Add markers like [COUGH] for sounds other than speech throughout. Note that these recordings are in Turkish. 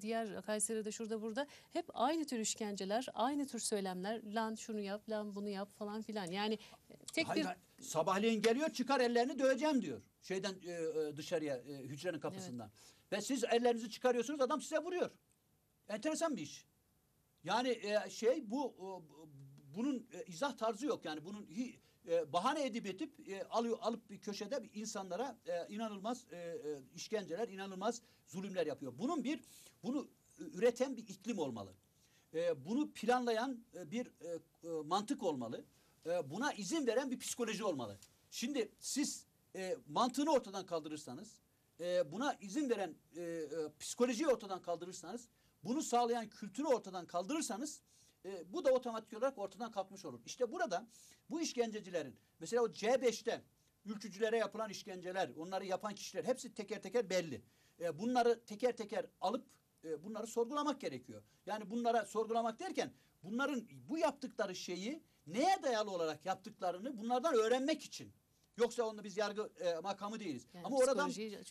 diğer Kayseri'de şurada burada hep aynı tür işkenceler, aynı tür söylemler. Lan şunu yap, lan bunu yap falan filan. Yani tek Hayır, bir sabahleyin geliyor çıkar ellerini döveceğim diyor. Şeyden e, e, dışarıya e, hücrenin kapısından. Ve siz ellerinizi çıkarıyorsunuz adam size vuruyor. Enteresan bir iş. Yani e, şey bu e, bu- bunun e, izah tarzı yok yani bunun hi- e, bahane edip edip e, alıyor alıp bir köşede bir insanlara e, inanılmaz e, e, işkenceler, inanılmaz zulümler yapıyor. Bunun bir bunu üreten bir iklim olmalı. E, bunu planlayan e, bir e, e, mantık olmalı. E, buna izin veren bir psikoloji olmalı. Şimdi siz e, mantığını ortadan kaldırırsanız, e, buna izin veren e, e, psikolojiyi ortadan kaldırırsanız, bunu sağlayan kültürü ortadan kaldırırsanız, e, bu da otomatik olarak ortadan kalkmış olur. İşte burada bu işkencecilerin, mesela o C5'te ülkücülere yapılan işkenceler, onları yapan kişiler hepsi teker teker belli. E, bunları teker teker alıp e, bunları sorgulamak gerekiyor. Yani bunlara sorgulamak derken bunların bu yaptıkları şeyi neye dayalı olarak yaptıklarını bunlardan öğrenmek için. Yoksa onda biz yargı e, makamı değiliz. Yani Ama oradan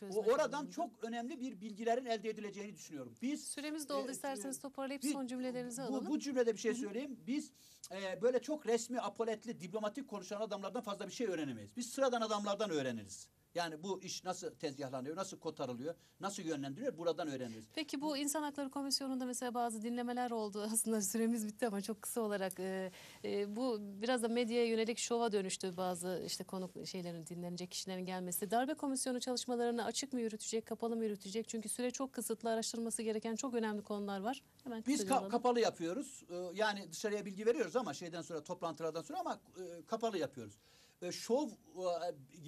o, oradan çok önemli bir bilgilerin elde edileceğini düşünüyorum. Biz Süremiz doldu. e, İsterseniz toparlayıp biz- son cümlelerinizi bu, alalım. Bu cümlede bir şey söyleyeyim. Biz e, böyle çok resmi, apoletli, diplomatik konuşan adamlardan fazla bir şey öğrenemeyiz. Biz sıradan adamlardan öğreniriz. Yani bu iş nasıl tezgahlanıyor, nasıl kotarılıyor, nasıl yönlendiriliyor buradan öğreniriz. Peki bu İnsan Hakları Komisyonu'nda mesela bazı dinlemeler oldu. [LAUGHS] Aslında süremiz bitti ama çok kısa olarak e, e, bu biraz da medyaya yönelik şova dönüştü bazı işte konuk şeylerin dinlenecek kişilerin gelmesi. Darbe komisyonu çalışmalarını açık mı yürütecek, kapalı mı yürütecek? Çünkü süre çok kısıtlı, araştırılması gereken çok önemli konular var. Hemen Biz ka- alalım. kapalı yapıyoruz. Ee, yani dışarıya bilgi veriyoruz ama şeyden sonra toplantılardan sonra ama e, kapalı yapıyoruz. E, şov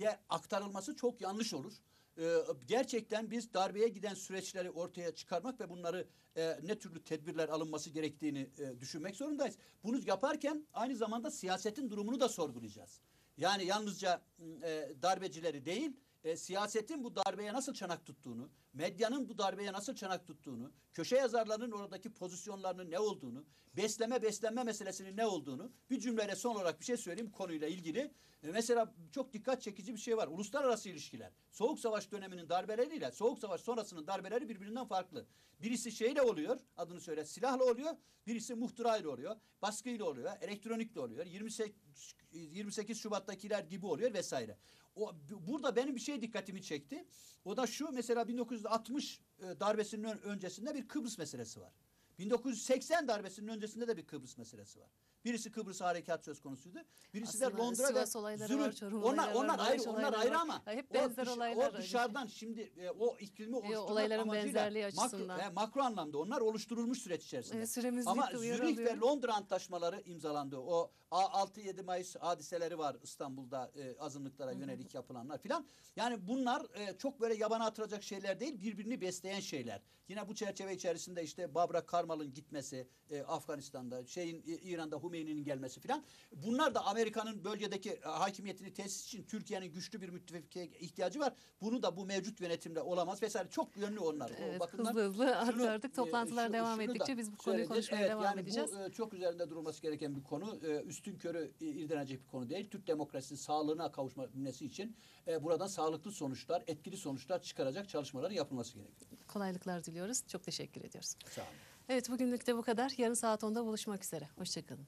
e, aktarılması çok yanlış olur. E, gerçekten biz darbeye giden süreçleri ortaya çıkarmak ve bunları e, ne türlü tedbirler alınması gerektiğini e, düşünmek zorundayız. Bunu yaparken aynı zamanda siyasetin durumunu da sorgulayacağız. Yani yalnızca e, darbecileri değil, e, siyasetin bu darbeye nasıl çanak tuttuğunu, medyanın bu darbeye nasıl çanak tuttuğunu, köşe yazarlarının oradaki pozisyonlarının ne olduğunu, besleme beslenme meselesinin ne olduğunu bir cümleyle son olarak bir şey söyleyeyim konuyla ilgili. E, mesela çok dikkat çekici bir şey var. Uluslararası ilişkiler. Soğuk Savaş döneminin darbeleriyle Soğuk Savaş sonrasının darbeleri birbirinden farklı. Birisi şeyle oluyor, adını söyle, silahla oluyor. Birisi muhtırayla oluyor, baskıyla oluyor, elektronikle oluyor. 28, 28 Şubat'takiler gibi oluyor vesaire. O, bu- burada benim bir şey dikkatimi çekti. O da şu mesela 1960 e, darbesinin ön- öncesinde bir Kıbrıs meselesi var. 1980 darbesinin öncesinde de bir Kıbrıs meselesi var. Birisi Kıbrıs harekat söz konusuydu. Birisi Aslında de Londra Sivas ve Zürih. var, onlar var, onlar ayrı onlar ayrı ama Hep o benzer dış- olaylar. O dışarıdan şimdi e, o iklimi oluşturmak olayların amacıyla benzerliği makro, açısından. e, makro anlamda onlar oluşturulmuş süreç içerisinde. Evet, süremiz ama Zürih ve. Londra antlaşmaları imzalandı. O A- 6-7 Mayıs hadiseleri var İstanbul'da e, azınlıklara yönelik yapılanlar filan. Yani bunlar e, çok böyle yabana atılacak şeyler değil, birbirini besleyen şeyler. Yine bu çerçeve içerisinde işte Babra Karmal'ın gitmesi e, Afganistan'da, şeyin e, İran'da Hümeyni'nin gelmesi filan. Bunlar da Amerika'nın bölgedeki e, hakimiyetini tesis için Türkiye'nin güçlü bir müttefike ihtiyacı var. Bunu da bu mevcut yönetimde olamaz vesaire. Çok yönlü onlar. O Evet, bakımdan hızlı hızlı artık e, toplantılar şu- devam şunu da ettikçe biz bu konuyu konuşmaya Evet, devam yani edeceğiz. Bu e, çok üzerinde durulması gereken bir konu. Üstün körü irdelenecek bir konu değil. Türk demokrasisinin sağlığına kavuşması için buradan sağlıklı sonuçlar, etkili sonuçlar çıkaracak çalışmaların yapılması gerekiyor. Kolaylıklar diliyoruz. Çok teşekkür ediyoruz. Sağ olun. Evet bugünlük de bu kadar. Yarın saat 10'da buluşmak üzere. Hoşçakalın.